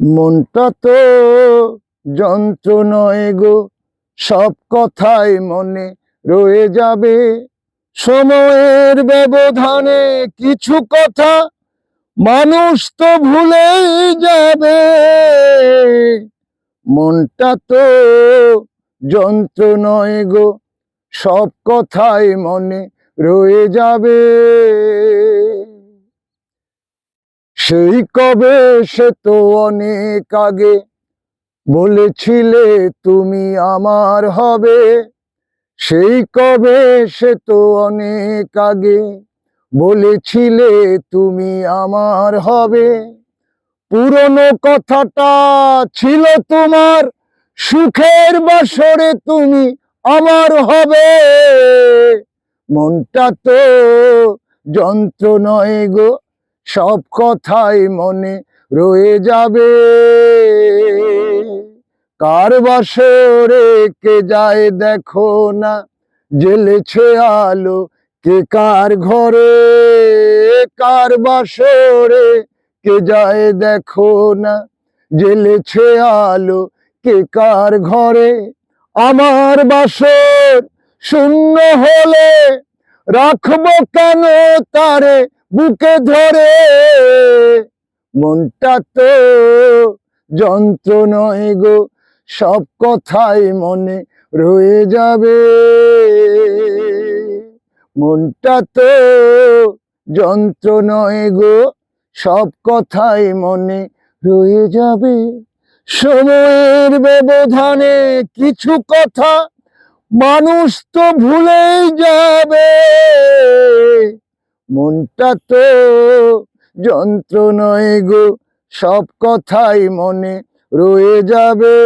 মনটা তো যন্ত্র নয় গো, সব কথাই মনে রয়ে যাবে। সময়ের ব্যবধানে কিছু কথা মানুষ তো ভুলেই যাবে। মনটা তো যন্ত্র নয় গো, সব কথাই মনে রয়ে যাবে। সেই কবে সে তো অনেক আগে বলেছিলে তুমি আমার হবে। সেই কবে সে তো অনেক আগে বলেছিলে তুমি আমার হবে। পুরনো কথাটা ছিল তোমার, সুখের বাসরে তুমি আমার হবে। মনটা তো যন্ত্র নয় গো সব কথাই মনে রয়ে যাবে। কার বাসরে কে যায় দেখো না জেলেছে আলো, কে কার ঘরে? কার বাসরে কে যায় দেখো না জেলেছে আলো, কে কার ঘরে? আমার বাসর শূন্য হলে রাখব কেন তারে? বুকে ধরে। মনটা তো যন্ত্র নয় গো, সব কথাই মনে রয়ে যাবে। মনটা তো যন্ত্র নয় গো, সব কথাই মনে রয়ে যাবে। সময়ের ব্যবধানে কিছু কথা মানুষ তো ভুলেই যাবে। মনটা তো যন্ত্র নয় গো সব কথাই মনে রয়ে যাবে।